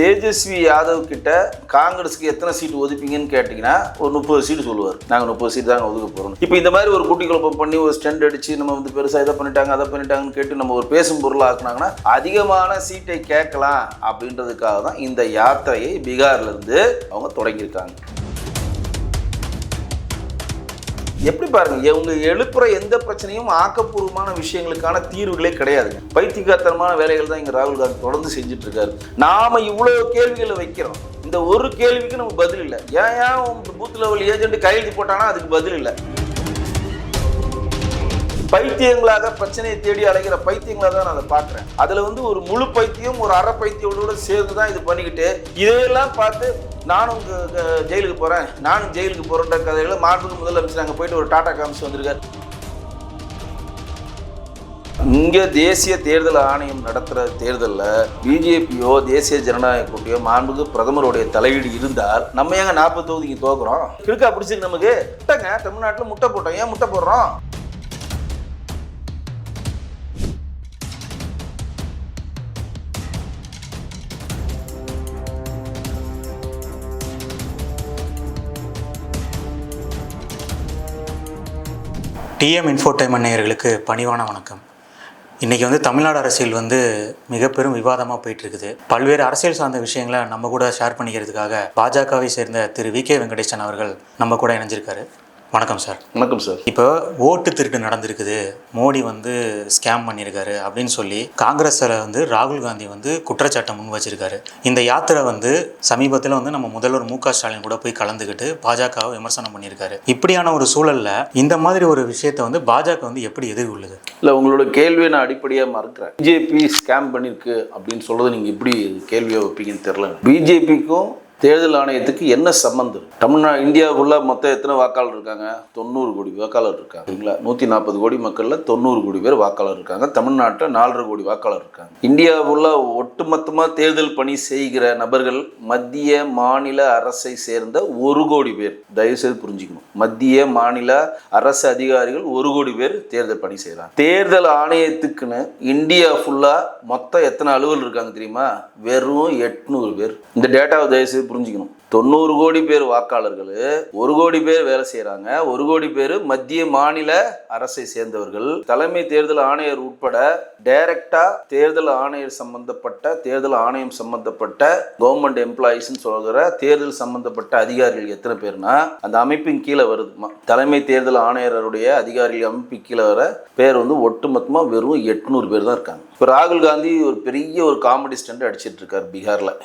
தேஜஸ்வி யாதவ் கிட்ட காங்கிரஸுக்கு எத்தனை சீட் ஒதுப்பீங்கன்னு கேட்டிங்கன்னா ஒரு முப்பது சீட்டு சொல்லுவார். நாங்கள் முப்பது சீட் தாங்க ஒதுக்க போகிறோம் இப்போ இந்த மாதிரி ஒரு குட்டி குழப்பம் பண்ணி ஒரு ஸ்டெண்ட் அடிச்சு நம்ம வந்து பெருசாக இதை பண்ணிட்டாங்க அதை பண்ணிட்டாங்கன்னு கேட்டு நம்ம ஒரு பேசும் பொருளாக ஆக்குனாங்கன்னா அதிகமான சீட்டை கேட்கலாம் அப்படின்றதுக்காக தான் இந்த யாத்திரையை பீகார்லேருந்து அவங்க தொடங்கியிருக்காங்க. எப்படி பாருங்க இவங்க எழுப்புற எந்த பிரச்சனையும் ஆக்கப்பூர்வமான விஷயங்களுக்கான தீர்வுகளே கிடையாது பைத்தியக்காரத்தனமான வேலைகள் தான் இங்க ராகுல் காந்தி தொடர்ந்து செஞ்சுட்டு இருக்காரு நாம இவ்வளவு கேள்விகளை வைக்கிறோம். இந்த ஒரு கேள்விக்கு நம்ம பதில் இல்லை. ஏன் ஏன் பூத் லெவல் ஏஜென்ட் கையெழுத்து போட்டானா அதுக்கு பதில் இல்லை. பைத்தியங்களாக பிரச்சனையை தேடி அலைகிற பைத்தியங்களாக தான் நான் அதை பார்க்குறேன். அதில் வந்து ஒரு முழு பைத்தியம் ஒரு அரை பைத்தியோட சேர்ந்து தான் இது பண்ணிக்கிட்டு இதையெல்லாம் பார்த்து நானும் ஜெயிலுக்கு போகிறேன் நானும் ஜெயிலுக்கு போகிறேன்ற கதைகளை மாண்புக்கு முதலமைச்சர் அங்கே போயிட்டு ஒரு டாட்டா காமிச்சு வந்திருக்காரு. இங்கே தேசிய தேர்தல் ஆணையம் நடத்துகிற தேர்தலில் பிஜேபியோ தேசிய ஜனநாயக கூட்டியோ மாண்புக்கு பிரதமருடைய தலையீடு இருந்தால் நம்ம ஏங்க நாற்பது தொகுதிக்கு தோக்குறோம்? கிழக்கா பிடிச்சிருக்கு நமக்கு. முட்டைங்க தமிழ்நாட்டில் முட்டை போட்டோம். ஏன் முட்டை போடுறோம்? டிஎம் இன்ஃபோடைன்மெண்ட் நேயர்களுக்கு பணிவான வணக்கம். இன்றைக்கி வந்து தமிழ்நாடு அரசியல் வந்து மிக பெரும் விவாதமாக போயிட்டு இருக்குது பல்வேறு அரசியல் சார்ந்த விஷயங்களை நம்ம கூட ஷேர் பண்ணிக்கிறதுக்காக பாஜகவை சேர்ந்த திரு வி கே வெங்கடேசன் அவர்கள் நம்ம கூட இணைஞ்சிருக்காரு. வணக்கம் சார். வணக்கம் சார். இப்போ ஓட்டு திருட்டு நடந்திருக்குது. மோடி வந்து ஸ்கேம் பண்ணியிருக்காரு அப்படின்னு சொல்லி காங்கிரஸில் வந்து ராகுல் காந்தி வந்து குற்றச்சாட்டை முன் வச்சிருக்காரு. இந்த யாத்திரை வந்து சமீபத்தில் வந்து நம்ம முதல்வர் மு க ஸ்டாலின் கூட போய் கலந்துக்கிட்டு பாஜகவை விமர்சனம் பண்ணியிருக்காரு. இப்படியான ஒரு சூழல்ல இந்த மாதிரி ஒரு விஷயத்தை வந்து பாஜக வந்து எப்படி எதிர்கொள்ளுது? இல்லை உங்களோட கேள்வியை நான் அடிப்படையாக மறுக்கிறேன். பிஜேபி ஸ்கேம் பண்ணியிருக்கு அப்படின்னு சொல்றது நீங்கள் எப்படி கேள்வியை வைப்பீங்கன்னு தெரில பிஜேபிக்கும் தேர்தல் ஆணையத்துக்கு என்ன சம்மந்தம் தமிழ்நா இந்தியாவுக்குள்ள மொத்தம் எத்தனை வாக்காளர் இருக்காங்க? தொண்ணூறு கோடி வாக்காளர் இருக்காங்க. சரிங்களா? நூற்றி நாற்பது கோடி மக்களில் தொண்ணூறு கோடி பேர் வாக்காளர் இருக்காங்க. தமிழ்நாட்டில் நாலரை கோடி வாக்காளர் இருக்காங்க. இந்தியாவுள்ள ஒட்டுமொத்தமாக தேர்தல் பணி செய்கிற நபர்கள் மத்திய மாநில அரசை சேர்ந்த ஒரு கோடி பேர். தயவுசெய்து புரிஞ்சுக்கணும். மத்திய மாநில அரசு அதிகாரிகள் ஒரு கோடி பேர் தேர்தல் பணி செய்கிறாங்க தேர்தல் ஆணையத்துக்குன்னு இந்தியா ஃபுல்லாக மொத்தம் எத்தனை அலுவல் இருக்காங்க தெரியுமா? வெறும் எட்நூறு பேர். இந்த டேட்டாவை தயவுசெய்து புரிஞ்சுக்கணும். தொண்ணூறு கோடி பேர் வாக்காளர்கள் ஒரு கோடி பேர் வேலை செய்கிறாங்க ஒரு கோடி பேர் மத்திய மாநில அரசை சேர்ந்தவர்கள். தலைமை தேர்தல் ஆணையர் உட்பட டைரக்டா தேர்தல் ஆணையர் சம்பந்தப்பட்ட தேர்தல் ஆணையம் சம்பந்தப்பட்ட கவர்மெண்ட் எம்ப்ளாயீஸ்னு சொல்கிற தேர்தல் சம்பந்தப்பட்ட அதிகாரிகள் எத்தனை பேர்னா அந்த அமைப்பின் கீழே வருதுமா தலைமை தேர்தல் ஆணையருடைய அதிகாரிகள் அமைப்பின் கீழே வர பேர் வந்து ஒட்டுமொத்தமாக வெறும் எட்நூறு பேர் தான் இருக்காங்க. இப்போ ராகுல் காந்தி ஒரு பெரிய ஒரு காமெடி ஸ்டண்ட் அடிச்சிட்டு இருக்காரு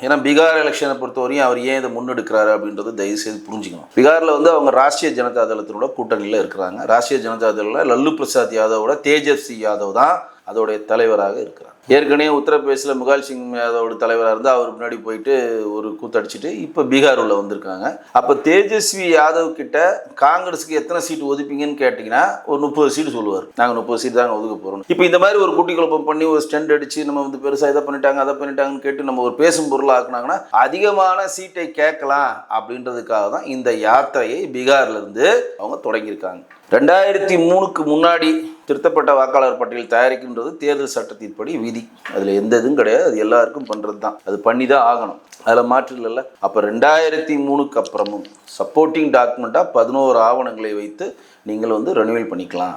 ஏன்னா பீகார் எலெக்ஷனை பொறுத்தவரையும் அவர் ஏன் இதை எடுக்கிறாரு அப்படின்றத தயவு செய்து புரிஞ்சுக்கணும். பீகாரில் வந்து அவங்க ராஷ்ட்ரிய ஜனதா தளத்தினோட கூட்டணியில் இருக்கிறாங்க. ராஷ்ட்ரிய ஜனதா தளில் லல்லு பிரசாத் யாதவோட தேஜஸ்வி யாதவ் தான் அதோடைய தலைவராக இருக்கிறார் ஏற்கனவே உத்தரப்பிரதேசில் முகால் சிங் யாதவோட தலைவராக இருந்து அவர் முன்னாடி போயிட்டு ஒரு கூத்தடிச்சிட்டு இப்போ பீகார் உள்ள வந்திருக்காங்க. அப்போ தேஜஸ்வி யாதவ் கிட்ட காங்கிரஸுக்கு எத்தனை சீட்டு ஒதுப்பீங்கன்னு கேட்டிங்கன்னா ஒரு முப்பது சீட்டு சொல்லுவார். நாங்கள் முப்பது சீட்டு தாங்க ஒதுக்க போகிறோம் இப்போ இந்த மாதிரி ஒரு குட்டி குழப்பம் பண்ணி ஒரு ஸ்டெண்ட் அடிச்சு நம்ம வந்து பெருசாக இதை பண்ணிட்டாங்க அதை பண்ணிட்டாங்கன்னு கேட்டு நம்ம ஒரு பேசும் பொருளாக ஆக்குனாங்கன்னா அதிகமான சீட்டை கேட்கலாம் அப்படின்றதுக்காக தான் இந்த யாத்திரையை பீகார்லேருந்து அவங்க தொடங்கியிருக்காங்க. ரெண்டாயிரத்தி மூணுக்கு முன்னாடி திருத்தப்பட்ட வாக்காளர் பட்டியல் தயாரிக்கின்றது தேர்தல் சட்டத்தின்படி விதி அதில் எந்த இதுவும் கிடையாது. அது எல்லாருக்கும் பண்ணுறது தான். அது பண்ணி தான் ஆகணும். அதில் மாற்று இல்லைல்ல. அப்போ ரெண்டாயிரத்தி மூணுக்கு அப்புறமும் சப்போர்ட்டிங் டாக்குமெண்ட்டாக பதினோரு ஆவணங்களை வைத்து நீங்கள் வந்து ரெனுவல் பண்ணிக்கலாம்.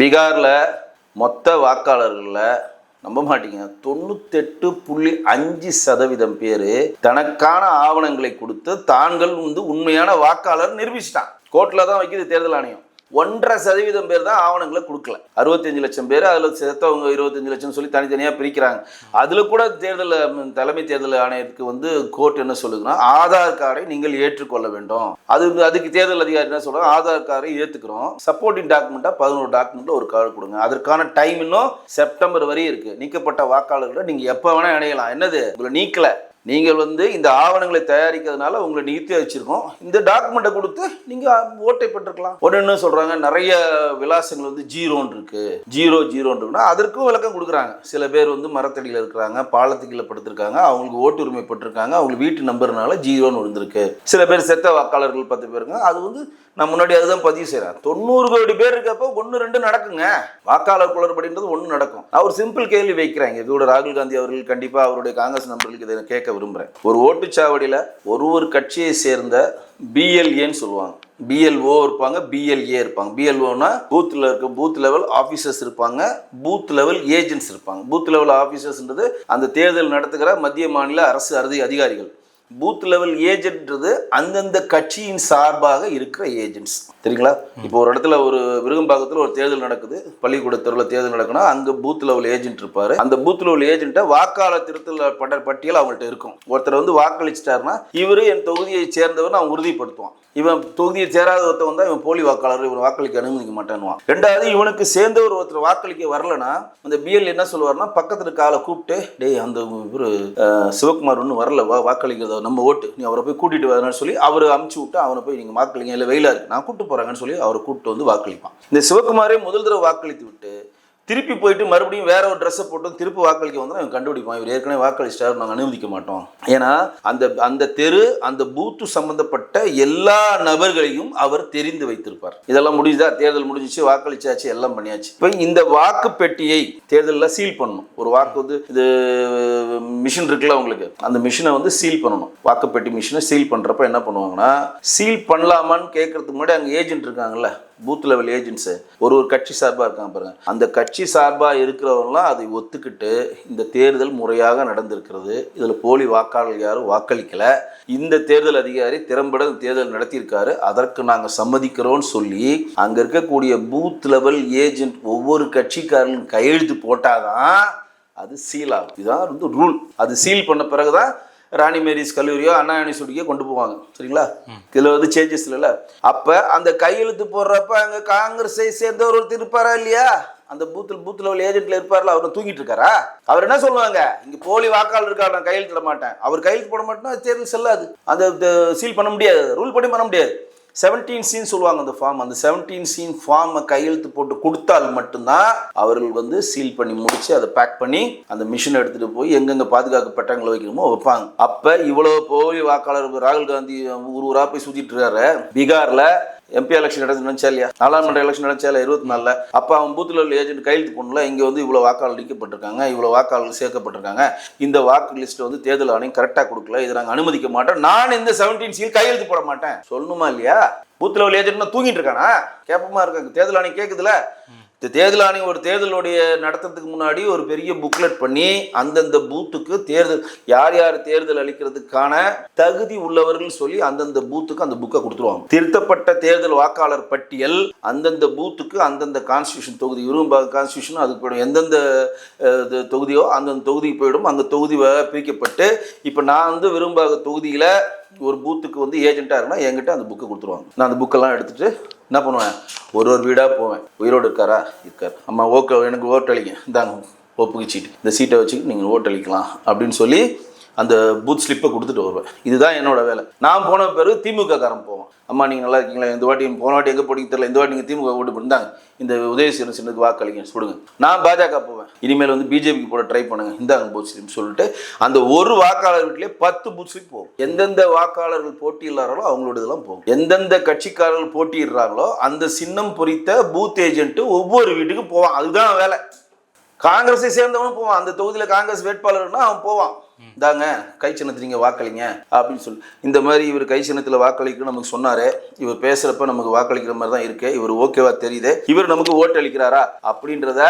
பீகாரில் மொத்த வாக்காளர்களில் நம்ப மாட்டீங்க. தொண்ணூத்தெட்டு புள்ளி அஞ்சு சதவீதம் பேர் தனக்கான ஆவணங்களை கொடுத்து தாங்கள் வந்து உண்மையான வாக்காளர் நிரூபிச்சிட்டான் கோர்ட்டில் தான் வைக்கிது தேர்தல் ஆணையம். ஒன்றரை சதவீதம் பேர் தான் ஆவணங்களை கொடுக்கல. அறுபத்தஞ்சு லட்சம் பேர் அதில் செத்தவங்க இருபத்தஞ்சு லட்சம் சொல்லி தனித்தனியாக பிரிக்கிறாங்க. அதில் கூட தேர்தல் தலைமை தேர்தல் ஆணையத்துக்கு வந்து கோர்ட் என்ன சொல்லுதுன்னா ஆதார் கார்டை நீங்கள் ஏற்றுக்கொள்ள வேண்டும். அது அதுக்கு தேர்தல் அதிகாரி என்ன சொல்றாங்க ஆதார் கார்டை ஏற்றுக்கிறோம் சப்போர்ட்டிங் டாக்குமெண்ட்டாக பதினோரு டாக்குமெண்ட்டில் ஒரு கார்டு கொடுங்க. அதற்கான டைம் இன்னும் செப்டம்பர் வரையும் இருக்குது நீக்கப்பட்ட வாக்காளர்களை நீங்கள் எப்போ வேணால் இணையலாம். என்னது? உங்களை நீக்கலை. நீங்கள் வந்து இந்த ஆவணங்களை தயாரிக்கிறதுனால உங்களை நிறுத்தி வச்சிருக்கோம். இந்த டாக்குமெண்ட்டை கொடுத்து நீங்கள் ஓட்டை பெற்றுக்கலாம். ஒன்று என்ன சொல்கிறாங்க நிறைய விலாசங்கள் வந்து ஜீரோன்னு இருக்கு. ஜீரோ ஜீரோன்னு இருக்குன்னா அதற்கும் விளக்கம் கொடுக்குறாங்க. சில பேர் வந்து மரத்தடியில் இருக்கிறாங்க பாலத்துக்கீழ படுத்திருக்காங்க அவங்களுக்கு ஓட்டு உரிமை பெற்றிருக்காங்க அவங்களுக்கு வீட்டு நம்பர்னால ஜீரோன்னு விழுந்திருக்கு. சில பேர் செத்த வாக்காளர்கள் பத்து பேருங்க அது வந்து நான் முன்னாடி அதுதான் பதிவு செய்கிறேன் தொண்ணூறு கோடி பேர் இருக்கப்போ ஒன்று ரெண்டு நடக்குங்க. வாக்காளர் குளறுபடின்றது ஒன்று நடக்கும். நான் ஒரு சிம்பிள் கேள்வி வைக்கிறாங்க இதோட ராகுல் காந்தி அவர்கள் கண்டிப்பாக அவருடைய காங்கிரஸ் நண்பர்களுக்கு இதை கேட்க கேட்க விரும்புகிறேன் ஒரு ஓட்டுச்சாவடியில் ஒரு ஒரு கட்சியை சேர்ந்த பிஎல்ஏன்னு சொல்லுவாங்க. பிஎல்ஓ இருப்பாங்க பிஎல்ஏ இருப்பாங்க. பிஎல்ஓனா பூத்தில் இருக்க பூத் லெவல் ஆஃபீஸர்ஸ் இருப்பாங்க பூத் லெவல் ஏஜென்ட்ஸ் இருப்பாங்க. பூத் லெவல் ஆஃபீஸர்ஸ்ன்றது அந்த தேர்தல் நடத்துகிற மத்திய மாநில அரசு அறுதி அதிகாரிகள். பூத் லெவல் ஏஜென்ட்ன்றது அந்தந்த கட்சியின் சார்பாக இருக்கிற ஏஜென்ட்ஸ் சரிங்களா இப்போ ஒரு இடத்துல ஒரு விருகம்பாக்கத்தில் ஒரு தேர்தல் நடக்குது பள்ளிக்கூடத்தில் தேர்தல் நடக்குன்னா அங்கே பூத் லெவல் ஏஜென்ட் இருப்பார். அந்த பூத் லெவல் ஏஜென்ட்டை வாக்காளர் திருத்தல் பட்ட பட்டியல் அவங்கள்ட்ட இருக்கும். ஒருத்தர் வந்து வாக்களிச்சிட்டாருன்னா இவர் என் தொகுதியை சேர்ந்தவர் அவன் உறுதிப்படுத்துவான். இவன் தொகுதியில் சேராத ஒருத்தவன் வந்தா இவன் போலி வாக்காளர் இவன் வாக்களிக்க அனுமதிக்க மாட்டேன்னுவான். ரெண்டாவது இவனுக்கு சேர்ந்தவர் ஒருத்தர் வாக்களிக்க வரலனா அந்த பிஎல் என்ன சொல்லுவார்னா பக்கத்துல இருக்க ஆளை கூப்பிட்டு டேய் அந்த இவரு சிவகுமார் ஒன்றும் வரல வா வாக்களிக்கிறத நம்ம ஓட்டு. நீ அவரை போய் கூட்டிட்டு வரணும்னு சொல்லி அவர் அமுச்சு விட்டு அவனை போய் நீங்க வாக்களிங்க இல்லை வெயிலாரு நான் கூப்பிட்டு போறாங்கன்னு சொல்லி அவரை கூப்பிட்டு வந்து வாக்களிப்பான். இந்த சிவகுமாரே முதல் தடவை வாக்களித்து விட்டு திருப்பி போயிட்டு மறுபடியும் வேற ஒரு ட்ரெஸ்ஸை போட்டு திருப்பி வாக்களிக்க வந்து அவன் கண்டுபிடிப்பான். இவர் ஏற்கனவே வாக்களிச்சிட்டார் நாங்கள் அனுமதிக்க மாட்டோம். ஏன்னா அந்த அந்த தெரு அந்த பூத்து சம்பந்தப்பட்ட எல்லா நபர்களையும் அவர் தெரிந்து வைத்திருப்பார். இதெல்லாம் முடிஞ்சுதா? தேர்தல் முடிஞ்சிச்சு வாக்களிச்சாச்சு எல்லாம் பண்ணியாச்சு. இப்போ இந்த வாக்கு பெட்டியை தேர்தலில் சீல் பண்ணணும். ஒரு வாக்கு வந்து இது மிஷின் இருக்குல்ல உங்களுக்கு? அந்த மிஷினை வந்து சீல் பண்ணணும். வாக்குப்பெட்டி மிஷினை சீல் பண்ணுறப்ப என்ன பண்ணுவாங்கன்னா சீல் பண்ணலாமான்னு கேட்கறதுக்கு முன்னாடி அங்கே ஏஜென்ட் இருக்காங்கல்ல பூத் லெவல் ஏஜென்ட்ஸு ஒரு ஒரு கட்சி சார்பாக இருக்காங்க பாருங்க. அந்த கட்சி சார்பாக இருக்கிறவங்களாம் அதை ஒத்துக்கிட்டு இந்த தேர்தல் முறையாக நடந்திருக்கிறது. இதில் போலி வாக்காளர்கள் யாரும் வாக்களிக்கலை. இந்த தேர்தல் அதிகாரி திறம்பட இந்த தேர்தல் நடத்தியிருக்காரு. அதற்கு நாங்கள் சம்மதிக்கிறோம்னு சொல்லி அங்கே இருக்கக்கூடிய பூத் லெவல் ஏஜென்ட் ஒவ்வொரு கட்சிக்காரர்களும் கையெழுத்து போட்டாதான் அது சீல் ஆகும். இதுதான் வந்து ரூல் அது சீல் பண்ண பிறகுதான் ராணி மேரிஸ் கல்லூரியோ அண்ணா யூனிவர்சிட்டிக்கோ கொண்டு போவாங்க. சரிங்களா? இதில் வந்து சேஞ்சஸ் இல்லைல்ல அப்போ அந்த கையெழுத்து போடுறப்ப அங்கே காங்கிரஸை சேர்ந்தவர் ஒருத்தர் இருப்பாரா இல்லையா? அந்த பூத்தில் பூத் லெவல் ஏஜென்ட்ல இருப்பார்ல அவர் தூங்கிட்டு இருக்காரா? அவர் என்ன சொல்லுவாங்க? இங்க போலி வாக்காளர் இருக்கார் நான் கையெழுத்திட மாட்டேன். அவர் கையெழுத்து போட மாட்டேன்னா அது தேர்தல் செல்லாது. அந்த சீல் பண்ண முடியாது. ரூல் படி பண்ண முடியாது. செவன்டீன் சீன் சொல்லுவாங்க அந்த ஃபார்ம் அந்த செவன்டீன் சீன் ஃபார்மை கையெழுத்து போட்டு கொடுத்தால் மட்டும்தான் அவர்கள் வந்து சீல் பண்ணி முடிச்சு அதை பேக் பண்ணி அந்த மிஷினை எடுத்துட்டு போய் எங்கெங்க பாதுகாக்கப்பட்டவங்களை வைக்கணுமோ வைப்பாங்க. அப்ப இவ்வளவு போய் வாக்காளர் ராகுல் காந்தி ஊர் ஊரா போய் சுத்திட்டு இருக்காரு. பீகார்ல எம்பி எலெக்ஷன் நடந்து நினைச்சா இல்லையா? நாடாளுமன்ற எலெக்ஷன் நடந்துச்சா இல்லை இருபத்தி நாலில். அப்போ அவன் பூத்தில் உள்ள ஏஜென்ட் கையெழுத்து பண்ணல இங்கே வந்து இவ்வளோ வாக்காளர் நீக்கப்பட்டிருக்காங்க. இவ்வளோ வாக்காளர்கள் சேர்க்கப்பட்டிருக்காங்க. இந்த வாக்கு லிஸ்ட் வந்து தேர்தல் ஆணையம் கரெக்டாக கொடுக்கல. இதை நாங்கள் அனுமதிக்க மாட்டோம். நான் இந்த செவன்டீன் சீல் கையெழுத்து போட மாட்டேன். சொல்லணுமா இல்லையா? பூத்தில் லெவல் ஏஜென்ட்னா தூங்கிட்டு இருக்கானா? கேப்பமாக இருக்காங்க. தேர்தல் ஆணையம் கேட்குதுல இந்த தேர்தல் ஆணையம் ஒரு தேர்தலுடைய நடத்துறதுக்கு முன்னாடி ஒரு பெரிய புக்லெட் பண்ணி அந்தந்த பூத்துக்கு தேர்தல் யார் யார் தேர்தல் அளிக்கிறதுக்கான தகுதி உள்ளவர்கள் சொல்லி அந்தந்த பூத்துக்கு அந்த புக்கை கொடுத்துருவாங்க. திருத்தப்பட்ட தேர்தல் வாக்காளர் பட்டியல் அந்தந்த பூத்துக்கு அந்தந்த கான்ஸ்டியூஷன் தொகுதி விரும்பாக கான்ஸ்டியூஷன் அதுக்கு போயிடும் எந்தெந்த இது தொகுதியோ அந்தந்த தொகுதிக்கு போயிடும். அந்த தொகுதி வ- பிரிக்கப்பட்டு இப்போ நான் வந்து விரும்பாக தொகுதியில் ஒரு பூத்துக்கு வந்து ஏஜென்ட்டாக இருக்குன்னா என்கிட்ட அந்த புக்கை கொடுத்துருவாங்க. நான் அந்த புக்கெல்லாம் எடுத்துட்டு என்ன பண்ணுவேன்? ஒரு ஒரு வீடாக போவேன். உயிரோடு இருக்காரா? இருக்கார். அம்மா ஓக்க எனக்கு ஓட்டளிங்க. இந்தாங்க ஒப்புக்கு சீட்டு இந்த சீட்டை வச்சு நீங்கள் ஓட்டளிக்கலாம் அப்படின்னு சொல்லி அந்த பூத் ஸ்லிப்பை கொடுத்துட்டு வருவேன். இதுதான் என்னோட வேலை. நான் போன பிறகு திமுக காரன் போவோம் அம்மா நீங்கள் நல்லா இருக்கீங்களா? இந்த வாட்டி போன வாட்டி எங்கே போட்டீங்க தெரியல. இந்த வாட்டி நீங்கள் திமுக ஓட்டு பண்ணிந்தாங்க இந்த உதயசீரன் சின்னதுக்கு வாக்களிங்க சொல்லுங்க. நான் பாஜக போவேன். இனிமேல் வந்து பிஜேபிக்கு போட ட்ரை பண்ணுங்க. இந்தாங்க பூத் ஸ்லிப் சொல்லிட்டு அந்த ஒரு வாக்காளர் வீட்டிலே பத்து பூத் ஸ்லிப் போகும். எந்தெந்த வாக்காளர்கள் போட்டியிடுறாங்களோ அவங்களோட இதெல்லாம் போகும். எந்தெந்த கட்சிக்காரர்கள் போட்டியிடுறாங்களோ அந்த சின்னம் பொறித்த பூத் ஏஜென்ட் ஒவ்வொரு வீட்டுக்கும் போவான். அதுதான் வேலை. காங்கிரஸை சேர்ந்தவனும் போவான். அந்த தொகுதியில் காங்கிரஸ் வேட்பாளர்னா அவன் போவான். இந்தாங்க கை சின்னத்தில் நீங்கள் வாக்களிங்க அப்படின்னு சொல்லி. இந்த மாதிரி இவர் கை சின்னத்தில் வாக்களிக்கணும் நமக்கு சொன்னாரு. இவர் பேசுகிறப்ப நமக்கு வாக்களிக்கிற மாதிரி தான் இருக்கு. இவர் ஓகேவா தெரியுது. இவர் நமக்கு ஓட்டு அளிக்கிறாரா? அப்படின்றத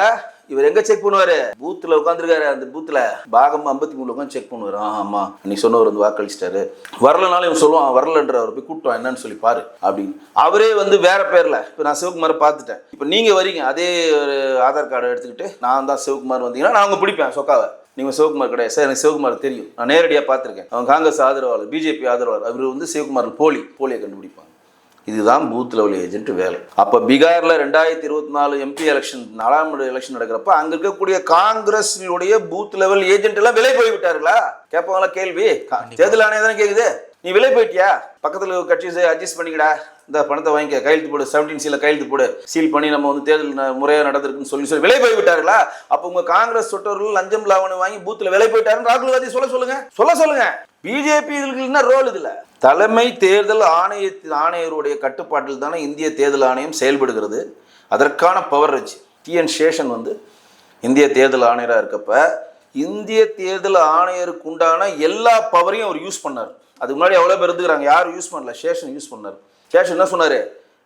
இவர் எங்க செக் பண்ணுவாரு? பூத்துல உட்காந்துருக்காரு அந்த பூத்துல பாகம் ஐம்பத்தி மூணு உட்காந்து செக் பண்ணுவாரு. ஆ, ஆமா நீ சொன்னவர் வந்து வாக்களிச்சிட்டாரு. வரலனாலும் இவன் சொல்லுவான் வரலன்ற அவர் போய் கூப்பிட்டு என்னன்னு சொல்லி பாரு அப்படின்னு. அவரே வந்து வேற பேர்ல இப்போ நான் சிவகுமார் பார்த்துட்டேன். இப்போ நீங்க வரீங்க அதே ஒரு ஆதார் கார்டை எடுத்துக்கிட்டு நான் தான் சிவகுமார் வந்தீங்கன்னா நான் அவங்க பிடிப்பேன் சொக்காவை. நீங்கள் சிவகுமார் கிடையாது. சார் எனக்கு சிவகுமார் தெரியும். நான் நேரடியாக பார்த்துருக்கேன். அவன் காங்கிரஸ் ஆதரவாளர் பிஜேபி ஆதரவாளர் அவர் வந்து சிவகுமார் போலி போலியை கண்டுபிடிப்பாங்க. இதுதான் பூத் லெவல் ஏஜென்ட் வேலை. அப்போ பீகாரில் ரெண்டாயிரத்தி இருபத்தி நாலு எம்பி எலெக்ஷன் நாலாம் எலெக்ஷன் நடக்கிறப்ப அங்கே இருக்கக்கூடிய காங்கிரஸினுடைய பூத் லெவல் ஏஜென்ட் எல்லாம் விலை போய் விட்டார்களா? கேட்பாங்களா கேள்வி? தேர்தல் ஆணையம் தானே கேட்குது நீ விலை போயிட்டியா? பக்கத்தில் கட்சி அட்ஜஸ்ட் பண்ணிக்கடா. இந்த பணத்தை வாங்கிக்க கையெழுத்து போடு செவன்டீன் சீல கையெழுத்து போடு சீல் பண்ணி நம்ம வந்து தேர்தல் ந- நடந்திருக்குன்னு சொல்லி சொல்லி விலை போய் விட்டார்களா அப்போ உங்க காங்கிரஸ் சொட்டவர்கள் லஞ்சம் லாவணம் வாங்கி பூத்தில் விலை போயிட்டாருன்னு ராகுல் காந்தி சொல்ல சொல்லுங்க. சொல்ல சொல்லுங்க. பிஜேபி என்ன ரோல் இதில்? தலைமை தேர்தல் ஆணைய ஆணையருடைய கட்டுப்பாட்டில் தானே இந்திய தேர்தல் ஆணையம் செயல்படுகிறது. அதற்கான பவர் வச்சு டிஎன் சேஷன் வந்து இந்திய தேர்தல் ஆணையராக இருக்கப்ப இந்திய தேர்தல் ஆணையருக்கு உண்டான எல்லா பவரையும் அவர் யூஸ் பண்ணார். அதுக்கு முன்னாடி எவ்வளோ பேர் இருந்துக்கிறாங்க? யாரும் யூஸ் பண்ணல. சேஷன் யூஸ் பண்ணார். சேஷன் என்ன சொன்னார்?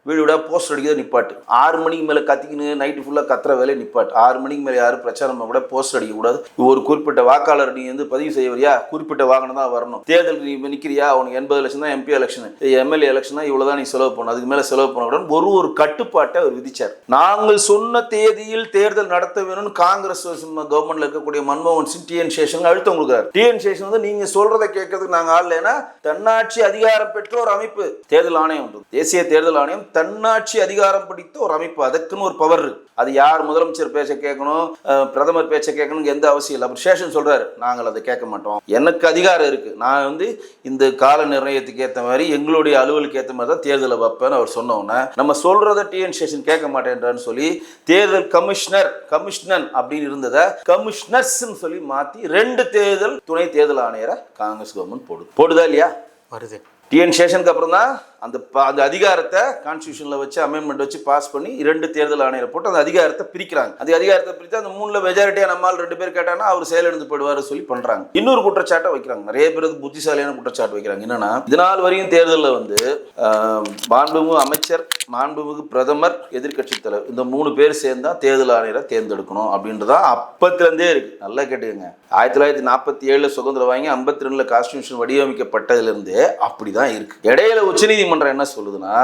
வீடு விட போஸ்டர் அடிக்கிறத நிப்பாட்டு. ஆறு மணிக்கு மேலே கத்திக்கின்னு நைட்டு ஃபுல்லாக கத்துற வேலையை நிப்பாட்டு. ஆறு மணிக்கு மேலே யாரும் பிரச்சாரம் கூட போஸ்டர் அடிக்கக்கூடாது. ஒரு குறிப்பிட்ட வாக்காளர் நீ வந்து பதிவு செய்வரியா குறிப்பிட்ட வாகனம் தான் வரணும். தேர்தல் நீ நிற்கிறியா உனக்கு எண்பது லட்சம் தான் எம்பி எலெக்ஷன் எம்எல்ஏ எலெக்ஷன் தான் இவ்வளோ தான் நீ செலவு பண்ணணும். அதுக்கு மேலே செலவு பண்ணக்கூடாது ஒரு ஒரு கட்டுப்பாட்டை அவர் விதிச்சார். நாங்கள் சொன்ன தேதியில் தேர்தல் நடத்த வேணும்னு காங்கிரஸ் கவர்மெண்ட்ல இருக்கக்கூடிய மன்மோகன் சிங் டிஎன் சேஷன் அழுத்தம் கொடுக்குறாரு. டிஎன் சேஷன் வந்து நீங்க சொல்றதை கேட்கறதுக்கு நாங்கள் ஆள் தன்னாட்சி அதிகாரம் பெற்ற ஒரு அமைப்பு. தேர்தல் ஆணையம் தேசிய தேர்தல் ஆணையம் தன்னாட்சி அதிகாரம் பிடித்த ஒரு அமைப்பு. அதுக்குன்னு ஒரு பவர் இருக்கு. அது யார் முதலமைச்சர் பேச்சை கேட்கணும் பிரதமர் பேச்சை கேட்கணும் எந்த அவசியம் இல்லை. அப்புறம் சேஷன் சொல்றாரு. நாங்கள் அதை கேட்க மாட்டோம். எனக்கு அதிகாரம் இருக்கு. நான் வந்து இந்த கால நிர்ணயத்துக்கு ஏற்ற மாதிரி எங்களுடைய அலுவலுக்கு ஏற்ற மாதிரி தான் தேர்தலை வைப்பேன்னு அவர் சொன்ன உடனே நம்ம சொல்றதை டிஎன் சேஷன் கேட்க மாட்டேன்றான்னு சொல்லி தேர்தல் கமிஷனர் கமிஷனன் அப்படின்னு இருந்ததை கமிஷனர்ஸ்னு சொல்லி மாத்தி ரெண்டு தேர்தல் துணை தேர்தல் ஆணையரை காங்கிரஸ் கவர்மெண்ட் போடுது. போடுதா இல்லையா? வருது. டிஎன் சேஷனுக்கு அப்புறம் தான் அந்த ப- அந்த அதிகாரத்தை கான்ஸ்டியூஷனில் வச்சு அமெண்ட்மெண்ட் வச்சு பாஸ் பண்ணி இரண்டு தேர்தல் ஆணையரை போட்டு அந்த அதிகாரத்தை பிரிக்கிறாங்க. அந்த அதிகாரத்தை பிரித்து அந்த மூணில் மெஜாரிட்டியாக நம்மால் ரெண்டு பேர் கேட்டானா அவர் செயலிழந்து போயிடுவார் சொல்லி பண்ணுறாங்க இன்னொரு குற்றச்சாட்டை வைக்கிறாங்க. நிறைய பேர் புத்திசாலியான குற்றச்சாட்டு வைக்கிறாங்க. என்னன்னா இதனால் வரையும் தேர்தலில் வந்து மாண்புமிகு அமைச்சர் மாண்புமிகு பிரதமர் எதிர்க்கட்சி தலைவர் இந்த மூணு பேர் சேர்ந்து தான் தேர்தல் ஆணையரை தேர்ந்தெடுக்கணும் அப்படின்றதான் அப்பத்திலேருந்தே இருக்கு. நல்லா கேட்டுக்கங்க. ஆயிரத்தி தொள்ளாயிரத்தி நாற்பத்தி ஏழில் சுதந்திரம் வாங்கி ஐம்பத்தி ரெண்டில் கான்ஸ்டியூஷன் வடிவமைக்கப்பட்டதுலேருந்தே அப்படி தான் இருக்கு. இடையில நீதிமன்றம் என்ன சொல்லுதுன்னா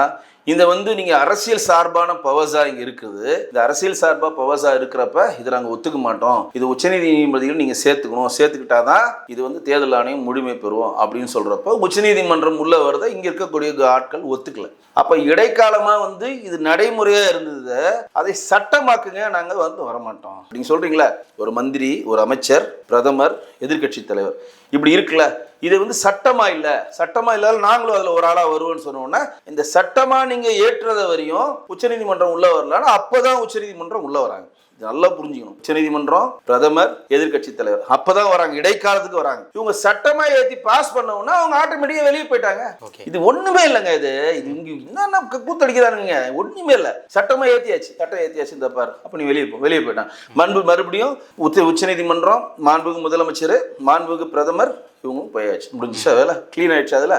இந்த வந்து நீங்க அரசியல் சார்பான பவர்ஸா இங்கே இருக்குது. இந்த அரசியல் சார்பா பவர்ஸா இருக்கிறப்ப இதை நாங்க ஒத்துக்க மாட்டோம். இது உச்சநீதிமன்றத்தில் நீங்கள் சேர்த்துக்கணும். சேர்த்துக்கிட்டாதான் இது வந்து தேர்தல் ஆணையம் முழுமை பெறுவோம் அப்படின்னு சொல்கிறப்ப உச்சநீதிமன்றம் உள்ள வரத இங்கே இருக்கக்கூடிய ஆட்கள் ஒத்துக்கல. அப்ப இடைக்காலமா வந்து இது நடைமுறையா இருந்தது அதை சட்டமாக்குங்க நாங்க வந்து வரமாட்டோம். அப்படின்னு சொல்கிறீங்களா ஒரு மந்திரி ஒரு அமைச்சர் பிரதமர் எதிர்க்கட்சி தலைவர். இப்படி இருக்குல்ல? இது வந்து சட்டமா இல்லை. சட்டமா இல்லாத நாங்களும் அதில் ஒரு ஆளாக வருவோம்னு சொன்னோன்னா இந்த சட்டமா நீங்க ஏற்றுறத வரையும் உச்சநீதிமன்றம் உள்ள வரலான்னு அப்பதான் உச்சநீதிமன்றம் உள்ள வராங்க. நல்லா புரிஞ்சுக்கணும். உச்சநீதிமன்றம் பிரதமர் எதிர்க்கட்சி தலைவர் அப்பதான் வராங்க இடைக்காலத்துக்கு வராங்க. இவங்க சட்டமா ஏத்தி பாஸ் பண்ணவுன்னா அவங்க ஆட்டோமேட்டிக்கா வெளியே போயிட்டாங்க. இது ஒண்ணுமே இல்லைங்க இது. இது இங்க என்னென்ன கூத்தடிக்கிறானுங்க? ஒண்ணுமே இல்லை. சட்டமா ஏத்தியாச்சு. சட்டம் ஏத்தியாச்சு இந்த பாரு. அப்ப நீ வெளியே போ வெளியே போயிட்டான். மாண்பு மறுபடியும் உச்ச உச்சநீதிமன்றம் மாண்புகு முதலமைச்சர் மாண்புகு பிரதமர் இவங்க போயாச்சு. முடிஞ்சுச்சா வேலை? க்ளீன் ஆயிடுச்சு அதுல?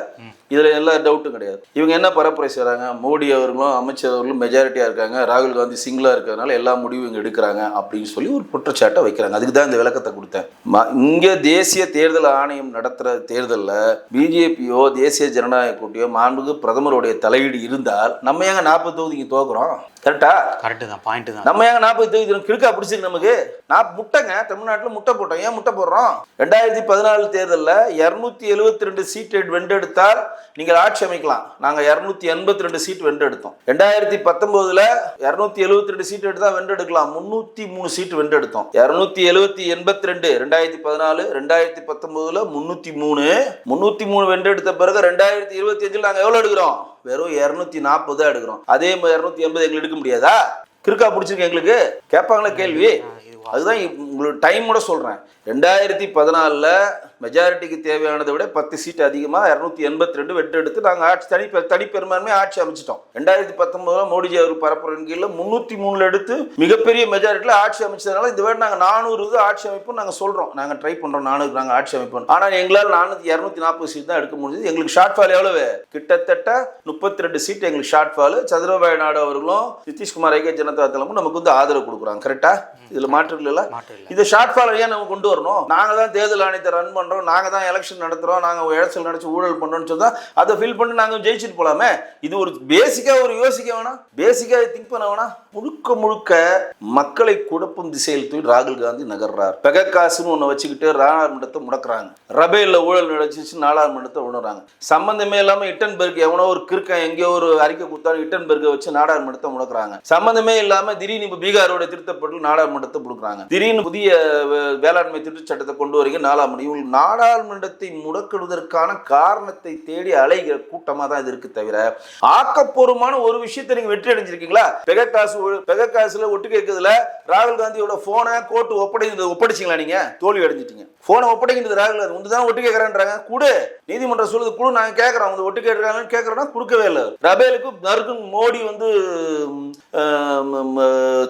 இதுல எல்லா டவுட்டும் கிடையாது. இவங்க என்ன பரப்புரை செய்றாங்க? மோடி அவர்களும் அமைச்சர் அவர்களும் மெஜாரிட்டியா இருக்காங்க. ராகுல் காந்தி சிங்கிளா இருக்கிறதுனால எல்லா முடிவும் இங்க எடுக்கிறாங்க அப்படின்னு சொல்லி ஒரு குற்றச்சாட்டை வைக்கிறாங்க. அதுக்கு தான் இந்த விளக்கத்தை கொடுத்தேன். இங்க தேசிய தேர்தல் ஆணையம் நடத்துற தேர்தலில் பிஜேபியோ தேசிய ஜனநாயக கூட்டியோ மாண்புகு பிரதமருடைய தலையீடு இருந்தால் நம்ம ஏங்க நாற்பது தொகுதிக்கு தோக்குறோம் கரெக்டா கரெக்டு தான். பாயிண்ட் தான். நம்ம ஏங்க நாற்பது தொகுதி கிறுக்கா பிடிச்சிருக்கு நமக்கு? நான் முட்டைங்க. தமிழ்நாட்டில் முட்டை போட்டோம். ஏன் முட்டை போடுறோம்? ரெண்டாயிரத்தி பதினாலு தேர்தலில் இரநூத்தி எழுபத்தி ரெண்டு சீட் வென்றெடுத்தால் நீங்கள் ஆட்சி அமைக்கலாம். நாங்கள் இரநூத்தி எண்பத்தி ரெண்டு சீட் வென்றெடுத்தோம் ரெண்டாயிரத்தி பத்தொன்பதுல இரநூத்தி எழுபத்தி ரெண்டு சீட் எடுத்தா வென்றெடுக்கலாம் முன்னூத்தி மூணு சீட் வென்றெடுத்தோம் இரநூத்தி எழுபத்தி எண்பத்தி ரெண்டு ரெண்டாயிரத்தி பதினாலு ரெண்டாயிரத்தி பத்தொன்பதுல முன்னூத்தி மூணு முன்னூத்தி மூணு வென்றெடுத்த பிறகு ரெண்டாயிரத்தி இருபத்தி அஞ்சுல நாங்கள் எவ்வளோ எடுக்கிறோம்? வெறும் இரநூத்தி நாற்பது தான் எடுக்கிறோம். அதே இரநூத்தி எண்பது எங்களுக்கு எடுக்க முடியாதா? கிறுக்கா பிடிச்சிருக்கு எங்களுக்கு? கேட்பாங்களா கேள்வி? அதுதான் உங்களுக்கு டைமோட சொல்கிறேன் ரெண்டாயிரத்தி பதினாலில் மெஜாரிட்டிக்கு தேவையானதை விட பத்து சீட் அதிகமாக இரநூத்தி எண்பத்தி ரெண்டு வெட்டு எடுத்து நாங்கள் ஆட்சி தனி தனிப்பெரும்பான்மை ஆட்சி அமைச்சிட்டோம். ரெண்டாயிரத்தி பத்தொன்பதுல மோடிஜி அவர் பரப்புரையின் கீழே முந்நூற்றி மூணில் எடுத்து மிகப்பெரிய மெஜாரிட்டியில் ஆட்சி அமைச்சதுனால இந்த வேறு நாங்கள் நானூறு இது ஆட்சி அமைப்போம் நாங்கள் சொல்கிறோம் நாங்கள் ட்ரை பண்ணுறோம் நானூறு நாங்கள் ஆட்சி அமைப்போம் ஆனால் எங்களால் நானூற்றி இரநூத்தி நாற்பது சீட் தான் எடுக்க முடிஞ்சது. எங்களுக்கு ஷார்ட் ஃபால் எவ்வளவு? கிட்டத்தட்ட முப்பத்தி ரெண்டு சீட் எங்களுக்கு ஷார்ட் ஃபால் சந்திரபாபு நாயுடு அவர்களும் நிதிஷ்குமார் ஐக்கிய ஜனதா தளமும் நமக்கு வந்து ஆதரவு கொடுக்குறாங்க. கரெக்டா இதில் மாற்று இல்லை. இந்த ஷார்ட் ஃபால் ஏன் நம்ம கொண்டு வரணும்? நாங்க தான் தேர்தல் ஆணையத்தை ரன் பண்ணுறோம் நாங்கள் தான் எலெக்ஷன் நடத்துகிறோம் நாங்கள் எலெக்ஷன் நடத்தி ஊழல் பண்ணுறோம்னு சொன்னால் அதை ஃபில் பண்ணி நாங்கள் ஜெயிச்சுட்டு போகலாமே இது ஒரு பேசிக்காக ஒரு யோசிக்க வேணாம். பேசிக்காக திங்க் பண்ண வேணாம். முழுக்க முழுக்க மக்களை குழப்பும் திசையில் போய் ராகுல் காந்தி நகர்றார். பெகக்காசுன்னு ஒன்று வச்சுக்கிட்டு நாடாளுமன்றத்தை முடக்கிறாங்க. ரபேலில் ஊழல் நடந்துச்சு நாடாளுமன்றத்தை உணர்றாங்க. சம்மந்தமே இல்லாமல் இட்டன்பெர்க் எவனோ ஒரு கிறுக்கன் எங்கேயோ ஒரு அறிக்கை கொடுத்தாலும் இட்டன்பெர்க்கை வச்சு நாடாளுமன்றத்தை முடக்கிறாங்க. சம்மந்தமே இல்லாமல் திடீர்னு இப்போ பீகாரோட திருத்தப்பட்டு நாடாளுமன்றத்தை கொடுக்குறாங்க திடீர்னு புதிய வே- வேளாண்மை திருத்த சட்டத்தை கொண்டு வரீங்க நாலாம் இவங்களுக்கு நாடாளுமன்றத்தை முடக்கிடுவதற்கான காரணத்தை தேடி அலைகிற கூட்டமா தான் இது இருக்கு தவிர ஆக்கப்பூர்வமான ஒரு விஷயத்தை நீங்க வெற்றி அடைஞ்சிருக்கீங்களா? பெககாசு பெககாசுல ஒட்டு கேட்கறதுல ராகுல் காந்தியோட போனை கோட்டு ஒப்படை ஒப்படைச்சிங்களா நீங்க? தோல்வி அடைஞ்சிட்டீங்க. போனை ஒப்படைக்கிறது ராகுல் காந்தி. உண்டு தான் ஒட்டு கேட்கறேன்றாங்க. கூடு. நீதிமன்றம் சொல்லுது குழு நாங்க கேட்கறோம் அவங்க ஒட்டு கேட்கறாங்கன்னு கேட்கறோம்னா கொடுக்கவே இல்லை. ரபேலுக்கு நறுக்கும் மோடி வந்து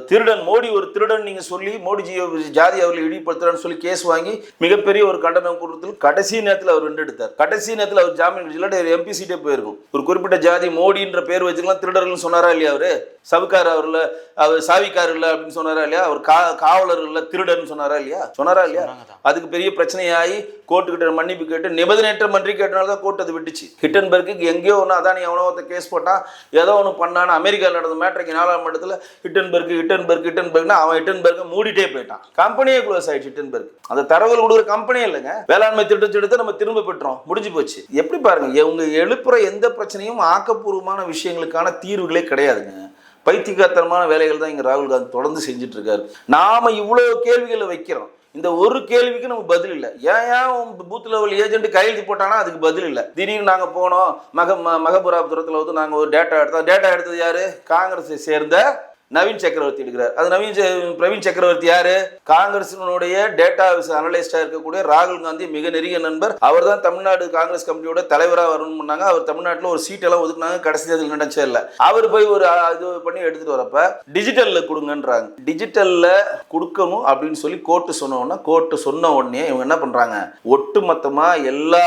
திருடன். மோடி ஒரு திருடன் நீங்க சொல்லி மோடிஜி ஜாதி அவர்களை இழிவுபடுத்துறான்னு சொல்லி கேஸ் வாங்கி மிகப்பெரிய ஒரு கண்டனம் கொடுத்து கடைசி நேரத்தில் அவர் வென்றெடுத்தார் கடைசி நேரத்தில் அவர் ஜாமீன் கிடைச்சல எம்பி சீட்டே போயிருக்கும். ஒரு குறிப்பிட்ட ஜாதி மோடின்ற பேர் வச்சுக்கலாம் திருடர்கள்னு சொன்னாரா இல்லையா அவரு? சவுக்கார் அவர்ல அவர் சாவிக்கார் இல்ல அப்படின்னு சொன்னாரா இல்லையா? அவர் கா காவலர் இல்ல திருடன்னு சொன்னாரா இல்லையா? சொன்னாரா இல்லையா. அதுக்கு பெரிய பிரச்சனையாகி கோர்ட்டுக்கிட்ட மன்னிப்பு கேட்டு நிபந்தனையற்ற மன்றி கேட்டனால தான் கோர்ட் அதை விட்டுச்சு. ஹிட்டன்பர்க்கு எங்கேயோ ஒன்று அதானி எவனோ ஒருத்த கேஸ் போட்டான் ஏதோ ஒன்று பண்ணான்னு அமெரிக்காவில் நடந்த மேட்ரிக்கு நாலாம் இடத்துல ஹிட்டன்பர்க் ஹிட்டன்பர்க் ஹிட்டன்பர்க்னா அவன் ஹிட்டன்பர்க்கை மூடிட்டே போயிட்டான். கம்பெனியே க்ளோஸ் ஆயிடுச்சு ஹிட்டன்பர்க். அந்த தரவுகள் கொடுக்குற கம்பெனியே இல்லைங்க. வேளாண்மை திட்டத்தை நம்ம திரும்ப பெற்றோம். முடிஞ்சு போச்சு. எப்படி பாருங்க இவங்க எழுப்புற எந்த பிரச்சனையும் ஆக்கப்பூர்வமான விஷயங்களுக்கான தீர்வுகளே கிடையாதுங்க. பைத்தியகாத்தனமான வேலைகள் தான் இங்க ராகுல் காந்தி தொடர்ந்து செஞ்சுட்டு இருக்காரு நாம இவ்வளவு கேள்விகளை வைக்கிறோம். இந்த ஒரு கேள்விக்கு நமக்கு பதில் இல்லை. ஏன் ஏன் பூத் லெவல் ஏஜென்ட் கையெழுத்து போட்டானா அதுக்கு பதில் இல்லை. திடீர்னு நாங்கள் போனோம் மக ம- மகபுராபுரத்தில் வந்து நாங்கள் ஒரு டேட்டா எடுத்தோம். டேட்டா எடுத்தது யாரு? காங்கிரஸை சேர்ந்த நவீன் சக்கரவர்த்தி எடுக்கிறார். அது நவீன் பிரவீன் சக்கரவர்த்தி யாரு? காங்கிரசினுடைய டேட்டா அனலிஸ்டா இருக்கக்கூடிய ராகுல் காந்தி மிக நெருங்கிய நண்பர். அவர் தான் தமிழ்நாடு காங்கிரஸ் கமிட்டியோட தலைவராக வரணும்னு பண்ணாங்க அவர் தமிழ்நாட்டில் ஒரு சீட் எல்லாம் ஒதுக்குனாங்க. கடைசி தேர்தல் நினைச்சே இல்லை அவர் போய் ஒரு இது பண்ணி எடுத்துட்டு வரப்ப டிஜிட்டல்ல கொடுங்கன்றாங்க. டிஜிட்டல்ல கொடுக்கணும் அப்படின்னு சொல்லி கோர்ட்டு சொன்ன உடனே கோர்ட்டு சொன்ன உடனே இவங்க என்ன பண்றாங்க? ஒட்டுமொத்தமா எல்லா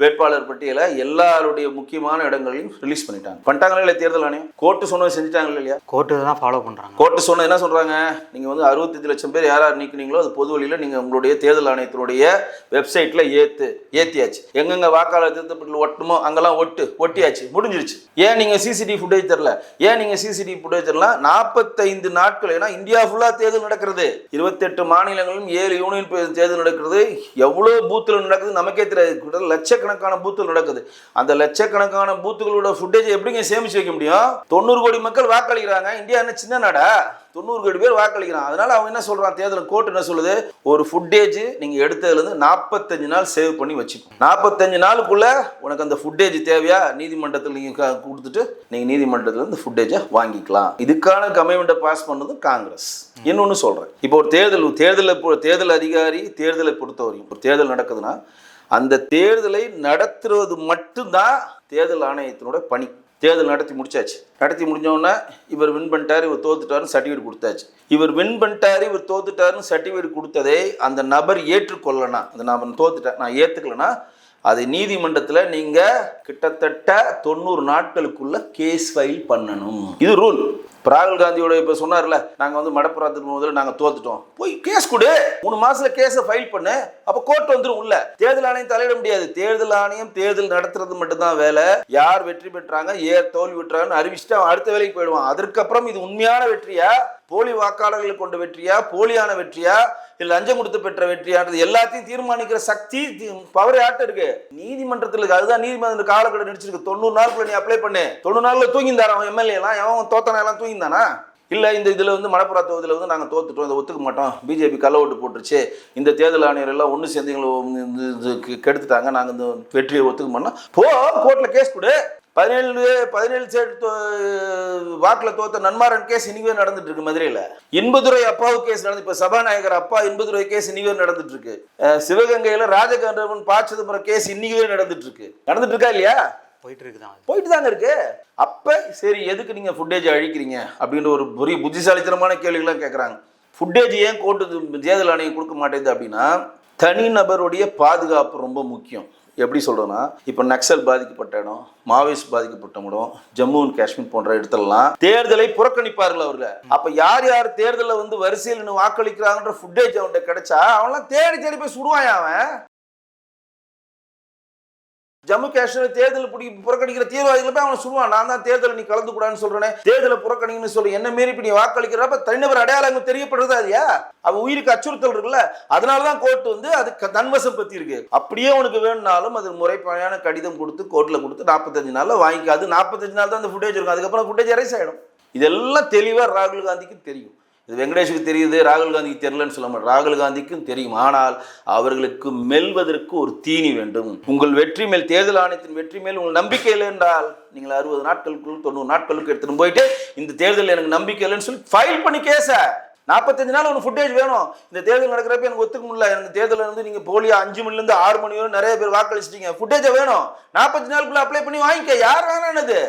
வேட்பாளர் பட்டியலை எல்லாருடைய முக்கியமான இடங்களையும் ரிலீஸ் பண்ணிட்டாங்க. பண்ணிட்டாங்களா இல்லையா தேர்தல் ஆணையம்? கோர்ட்டு சொன்னது செஞ்சுட்டாங்களா இல்லையா? கோர்ட்டு தான் ஃபாலோ பண்ணுறாங்க கோர்ட்டு சொன்ன என்ன சொல்றாங்க? நீங்க வந்து அறுபத்தஞ்சு லட்சம் பேர் யார் யார் நீக்குனீங்களோ அது பொது வழியில நீங்க உங்களுடைய தேர்தல் ஆணையத்தினுடைய வெப்சைட்ல ஏத்து ஏத்தியாச்சு. எங்கெங்க வாக்காளர் திருத்தப்பட்டு ஒட்டுமோ அங்கெல்லாம் ஒட்டு ஒட்டியாச்சு. முடிஞ்சிருச்சு. ஏன் நீங்க சிசிடிவி ஃபுட்டேஜ் தரல? ஏன் நீங்க சிசிடிவி ஃபுட்டேஜ் தரல? நாற்பத்தைந்து நாட்கள் ஏன்னா இந்தியா ஃபுல்லா தேர்தல் நடக்கிறது. இருபத்தெட்டு மாநிலங்களிலும் ஏழு யூனியன் தேர்தல் நடக்கிறது. எவ்வளவு பூத்துல நடக்குது நமக்கே தெரியாது. கிட்டத்தட்ட லட்சக்கணக்கான பூத்தில் நடக்குது. அந்த லட்சக்கணக்கான பூத்துகளோட ஃபுட்டேஜ் எப்படிங்க சேமிச்சு வைக்க முடியும்? தொண்ணூறு கோடி மக்கள் வாக்களிக்கிறாங்க. இந்தியா என்ன சின்ன நாடா? தொண்ணூறு கோடி பேர் வாக்களிக்கிறான் அதனால அவன் என்ன சொல்றான் தேர்தல் கோர்ட் என்ன சொல்லுது? ஒரு ஃபுட்டேஜ் நீங்க எடுத்ததுலேருந்து நாற்பத்தஞ்சு நாள் சேவ் பண்ணி வச்சுக்கோ நாற்பத்தஞ்சு நாளுக்குள்ள உனக்கு அந்த ஃபுட்டேஜ் தேவையா? நீதிமன்றத்தில் நீங்க கொடுத்துட்டு நீங்க நீதிமன்றத்துல இருந்து ஃபுட்டேஜை வாங்கிக்கலாம். இதுக்கான கமெண்ட்டை பாஸ் பண்ணது காங்கிரஸ். இன்னொன்னு சொல்றேன். இப்போ ஒரு தேர்தல் தேர்தலை தேர்தல் அதிகாரி தேர்தலை பொறுத்தவரையும் ஒரு தேர்தல் நடக்குதுன்னா அந்த தேர்தலை நடத்துறது மட்டும்தான் தேர்தல் ஆணையத்தினோட பணி. தேர்தல் நடத்தி முடிச்சாச்சு. நடத்தி முடிஞ்சோடனே இவர் வின் பண்ணிட்டார் இவர் தோத்துட்டாருன்னு சர்டிஃபிகேட் கொடுத்தாச்சு. இவர் வின் பண்ணிட்டாரு இவர் தோத்துட்டாருன்னு சர்டிஃபிகேட் கொடுத்ததை அந்த நபர் ஏற்றுக்கொள்ளனா? அந்த நபர் தோத்துட்டேன் நான் ஏற்றுக்கலனா அது நீதிமன்றத்தில் நீங்கள் கிட்டத்தட்ட தொண்ணூறு நாட்களுக்குள்ள கேஸ் ஃபைல் பண்ணணும். இது ரூல் இப்போ ராகுல் காந்தியோட இப்போ சொன்னார்ல நாங்கள் வந்து மடப்புறத்துக்கு முதல்ல நாங்கள் தோத்துட்டோம். போய் கேஸ் கொடு. மூணு மாசத்துல கேஸை ஃபைல் பண்ணு. அப்போ கோர்ட் வந்துடும் உள்ள. தேர்தல் ஆணையம் தலையிட முடியாது. தேர்தல் ஆணையம் தேர்தல் நடத்துறது மட்டும்தான் வேலை. யார் வெற்றி பெற்றாங்க ஏர் தோல்வி பெற்றாங்கன்னு அறிவிச்சுட்டு அவன் அடுத்த வேலைக்கு போயிடுவான். அதுக்கப்புறம் இது உண்மையான வெற்றியா? போலி வாக்காளர்களை கொண்ட வெற்றியா? போலியான வெற்றியா? இல்லை லஞ்சம் கொடுத்து பெற்ற வெற்றியான்றது எல்லாத்தையும் தீர்மானிக்கிற சக்தி பவர் யார்ட்ட இருக்கு. நீதிமன்றத்தில் இருக்கு அதுதான் நீதிமன்ற காலக்கெடு நடிச்சிருக்கு. தொண்ணூறு நாளுக்குள்ள நீ அப்ளை பண்ணு. தொண்ணூறு நாள்ல தூங்கிந்தாரா அவன் எம்எல்ஏ எல்லாம். எவன் தோத்தனா எல்லாம் தூங்கிந்தானா இல்ல இந்த இதுல வந்து மலப்புறா தொகுதியில் வந்து நாங்கள் தோத்துட்டோம். இதை ஒத்துக்க மாட்டோம். பிஜேபி கள்ள ஓட்டு போட்டுருச்சு. இந்த தேர்தல் ஆணையர் எல்லாம் ஒன்று சேர்ந்து எங்களை இது கெடுத்துட்டாங்க. நாங்கள் இந்த வெற்றியை ஒத்துக்க மாட்டோம். போ கோர்ட்டில் கேஸ் கொடு. பதினேழு பதினேழு சைடு வாக்குல தோத்த நன்மாரன் கேஸ் இனிவே நடந்துட்டு இருக்கு மதுரையில. இன்பதுரை அப்பாவு கேஸ் நடந்து இப்ப சபாநாயகர் அப்பா இன்பதுரை கேஸ் இனிவே நடந்துட்டு இருக்கு சிவகங்கையில ராஜகண்டபன் ப சிதம்பரம் கேஸ் இன்னிக்கவே நடந்துட்டு இருக்கு நடந்துட்டு இருக்கா இல்லையா? போயிட்டு இருக்குதான் போயிட்டு தாங்க இருக்கு. அப்ப சரி எதுக்கு நீங்க ஃபுட்டேஜ் அழிக்கிறீங்க? அப்படின்ற ஒரு பெரிய புத்திசாலித்தனமான கேள்விகள்லாம் கேட்குறாங்க ஃபுட்டேஜ் ஏன் கோர்ட்டு தேர்தல் ஆணையம் கொடுக்க மாட்டேங்குது அப்படின்னா தனிநபருடைய பாதுகாப்பு ரொம்ப முக்கியம். எப்படி சொல்றேன்னா இப்போ நக்சல் பாதிக்கப்பட்ட இடம் மாவோயிஸ்ட் பாதிக்கப்பட்ட இடம் ஜம்மு அண்ட் காஷ்மீர் போன்ற இடத்துலலாம் தேர்தலை புறக்கணிப்பார்கள் அவர்கள். அப்ப யார் யார் தேர்தலில் வந்து வரிசையில் வாக்களிக்கிறாங்கன்ற ஃபுட்டேஜ் அவன்கிட்ட கிடைச்சா அவன்லாம் தேடி தேடி போய் சுடுவான் அவன்? ஜம்மு காஷ்மீர் தேர்தல் பிடி புறக்கணிக்கிற தீவிரவாதிகளை போய் அவனை சொல்லுவான் நான் தான் தேர்தல் நீ கலந்து கூடாதுன்னு சொல்றேன். தேர்தலை புறக்கணிங்கன்னு சொல்லி என்ன மீறி இப்படி நீ வாக்களிக்கிறப்ப தனிநபர் அடையாளங்கள் தெரியப்படுறதா இல்லையா? அவ உயிருக்கு அச்சுறுத்தல் இருக்குல்ல. அதனால தான் கோர்ட் வந்து அது க- தன்வசம் பத்தி இருக்கு அப்படியே உனக்கு வேணும்னாலும் அது முறைப்படையான கடிதம் கொடுத்து கோர்ட்ல கொடுத்து நாற்பத்தஞ்சு நாள்ல வாங்கிக்காது. நாற்பத்தஞ்சு நாள் தான் அந்த ஃபுட்டேஜ் இருக்கும். அதுக்கப்புறம் ஃபுட்டேஜ் எரேஸ் ஆகிடும் இதெல்லாம் தெளிவாக ராகுல் காந்திக்கு தெரியும். இது வெங்கடேஷுக்கு தெரியுது ராகுல் காந்திக்கு தெரியலன்னு சொல்ல மாட்டேன். ராகுல் காந்திக்கும் தெரியும். ஆனால் அவர்களுக்கு மெல்வதற்கு ஒரு தீனி வேண்டும். உங்கள் வெற்றி மேல் தேர்தல் ஆணையத்தின் வெற்றி மேல் உங்கள் நம்பிக்கை இல்லை என்றால் நீங்கள் அறுபது நாட்களுக்குள் தொண்ணூறு நாட்களுக்கு எடுத்துகிட்டு போயிட்டு இந்த தேர்தல் எனக்கு நம்பிக்கை இல்லைன்னு சொல்லி ஃபைல் பண்ணி கேச நாற்பத்தஞ்சு நாள் உனக்கு ஃபுட்டேஜ் வேணும். இந்த தேர்தல் நடக்கிறப்ப எனக்கு ஒத்துக்க முடியல. எனக்கு தேர்தலில் இருந்து நீங்கள் போலியா அஞ்சு மணிலேருந்து ஆறு மணி வரை நிறைய பேர் வாக்களிச்சிட்டீங்க. ஃபுட்டேஜை வேணும். நாற்பத்தஞ்சு நாளுக்குள்ளே அப்ளை பண்ணி வாங்கிக்க. யார் வேணானது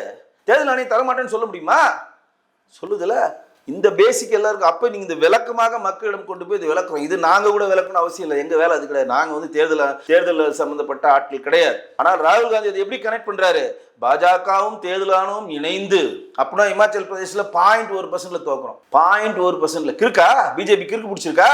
தேர்தல் ஆணையம் தரமாட்டேன்னு சொல்ல முடியுமா? சொல்லுதுல. இந்த பேசிக் எல்லாருக்கும் அப்போ நீங்கள் இந்த விளக்கமாக மக்களிடம் கொண்டு போய் இது விளக்குறோம் இது நாங்கள் கூட விளக்கணும் அவசியம் இல்லை. எங்கள் வேலை அது கிடையாது. நாங்கள் வந்து தேர்தல் தேர்தல் சம்மந்தப்பட்ட ஆட்கள் கிடையாது. ஆனால் ராகுல் காந்தி அதை எப்படி கனெக்ட் பண்ணுறாரு பாஜகவும் தேர்தலானவும் இணைந்து அப்படின்னா இமாச்சல் பிரதேசில் பாயிண்ட் ஒரு பர்சன்ட்ல தோக்குறோம் பாயிண்ட் ஒரு பர்சன்ட்ல கிறுக்கா? பிஜேபி கிறுக்கு பிடிச்சிருக்கா?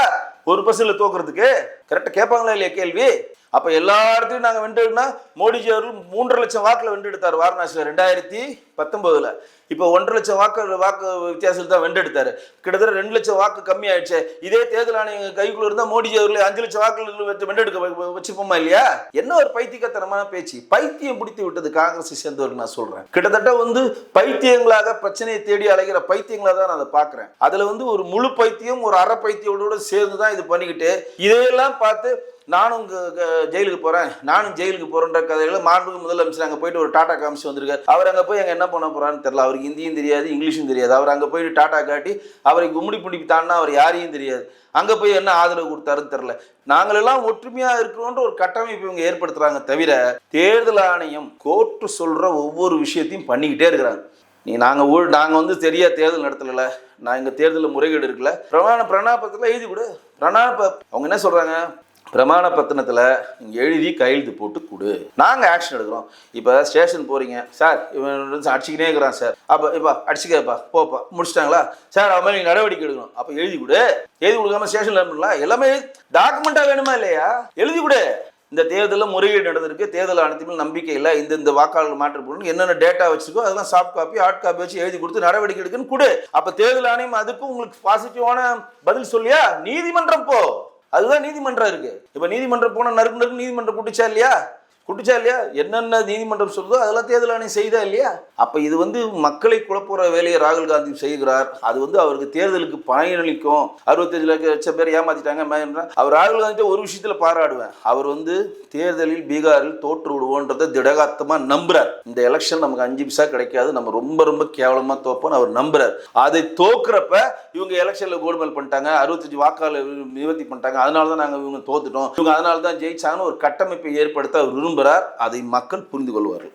ஒரு பர்சன்ட்ல தோக்குறதுக்கு கரெக்டாக கேட்பாங்களா இல்லையா கேள்வி? அப்ப எல்லா இடத்துலையும் நாங்க வென்றெடுனா மோடிஜி அவர்கள் மூன்றரை லட்சம் வாக்குல வென்றெடுத்தார் வாரணாசியில் ரெண்டாயிரத்தி பத்தொன்பதுல. இப்போ ஒன்றரை லட்சம் வாக்கு வாக்கு வித்தியாசத்தில் தான் வென்றெடுத்தாரு. கிட்டத்தட்ட ரெண்டு லட்சம் வாக்கு கம்மி ஆயிடுச்சு இதே தேர்தல் ஆணையம் கைக்குள்ள இருந்தா மோடிஜி அவர்கள் அஞ்சு லட்சம் வாக்குகள் வென்றெடுக்க வச்சுப்போமா இல்லையா? என்ன ஒரு பைத்தியக்கத்தனமான பேச்சு. பைத்தியம் பிடித்து விட்டது காங்கிரஸை சேர்ந்தவர்கள் நான் சொல்றேன். கிட்டத்தட்ட வந்து பைத்தியங்களாக பிரச்சனையை தேடி அலைகிற பைத்தியங்களை தான் நான் அதை பார்க்குறேன். அதுல வந்து ஒரு முழு பைத்தியம் ஒரு அரை பைத்தியோட சேர்ந்து தான் இது பண்ணிக்கிட்டு இதையெல்லாம் பார்த்து நானும் க- ஜெயிலுக்கு போறேன். நானும் ஜெயிலுக்கு போறேன்ற கதைகளை மாண்புக்கு முதலமைச்சர் அங்கே போயிட்டு ஒரு டாடா காமிச்சு வந்திருக்காரு. அவர் அங்கே போய் அங்கே என்ன பண்ண போறான்னு தெரியல. அவருக்கு ஹிந்தியும் தெரியாது இங்கிலீஷும் தெரியாது. அவர் அங்கே போயிட்டு டாடா காட்டி அவரை கும்மிடி பிடிப்பு தாண்டினா அவர் யாரையும் தெரியாது. அங்கே போய் என்ன ஆதரவு கொடுத்தாருன்னு தெரில நாங்களெல்லாம் ஒற்றுமையா இருக்கிறோன்ற ஒரு கட்டமைப்பு இவங்க ஏற்படுத்துறாங்க தவிர தேர்தல் ஆணையம் கோர்ட்டு சொல்ற ஒவ்வொரு விஷயத்தையும் பண்ணிக்கிட்டே இருக்கிறாங்க. நீ நாங்கள் ஊழ் நாங்கள் வந்து சரியாக தேர்தல் நடத்தல நான் எங்கள் தேர்தலில் முறைகேடு இருக்குல்ல பிரமாண பிரணாபத்தில் எழுதி கொடு. பிரணாப அவங்க என்ன சொல்கிறாங்க பிரமாண பத்திரத்தில் எழுதி கையெழுத்து போட்டு கொடு. நாங்கள் ஆக்ஷன் எடுக்கிறோம். இப்போ ஸ்டேஷன் போகிறீங்க சார் இவன் அடிச்சுக்கினே இருக்கிறான் சார். அப்போ இப்போ அடிச்சுக்கப்பா போப்பா முடிச்சிட்டாங்களா? சார் அவன் நீங்கள் நடவடிக்கை எடுக்கணும். அப்போ எழுதி கொடு. எழுதி கொடுக்காம ஸ்டேஷனில் பண்ணலாம்? எல்லாமே டாக்குமெண்ட்டாக வேணுமா இல்லையா? எழுதி கொடு. இந்த தேர்தலில் முறைகேடு நடந்திருக்கு. தேர்தல் அனைத்துமே நம்பிக்கை இல்லை. இந்த இந்த வாக்காளர் மாற்ற போடணும் என்னென்ன டேட்டா வச்சிருக்கோ அதெல்லாம் சாஃப்ட் காப்பி ஹார்ட் காப்பி வச்சு எழுதி கொடுத்து நடவடிக்கை எடுக்குன்னு கொடு. அப்போ தேர்தல் ஆணையம் அதுக்கும் உங்களுக்கு பாசிட்டிவான பதில் சொல்லியா? நீதிமன்றம் போ. அதுதான் நீதிமன்றம் இருக்கு. இப்போ நீதிமன்றம் போன நறுக்கு நறுக்கு நீதிமன்றம் கூட்டிச்சா இல்லையா? குட்டிச்சா இல்லையா? என்னென்ன நீதிமன்றம் சொல்லுதோ அதெல்லாம் தேர்தல் ஆணையம் செய்தா இல்லையா? அப்போ இது வந்து மக்களை குழப்புற வேலையை ராகுல் காந்தி செய்கிறார். அது வந்து அவருக்கு தேர்தலுக்கு பயனளிக்கும் அறுபத்தஞ்சு லட்சம் பேர் ஏமாத்திட்டாங்க அவர் ராகுல் காந்தி ஒரு விஷயத்துல பாராடுவேன் அவர் வந்து தேர்தலில் பீகாரில் தோற்று விடுவோன்றதை திடகாத்தமா நம்புறார். இந்த எலெக்ஷன் நமக்கு அஞ்சு பிசா கிடைக்காது. நம்ம ரொம்ப ரொம்ப கேவலமா தோப்போம் அவர் நம்புறார். அதை தோக்குறப்ப இவங்க எலெக்ஷன்ல கோல்மால் பண்ணிட்டாங்க. அறுபத்தஞ்சு வாக்காளர் நிவர்த்தி பண்ணிட்டாங்க. அதனால தான் நாங்கள் இவங்க தோத்துட்டோம். இவங்க அதனால தான் ஜெயிச்சாங்கன்னு ஒரு கட்டமைப்பை ஏற்படுத்த அவர் விரும்புகிறார் அதை மக்கள் புரிந்து கொள்வார்கள்.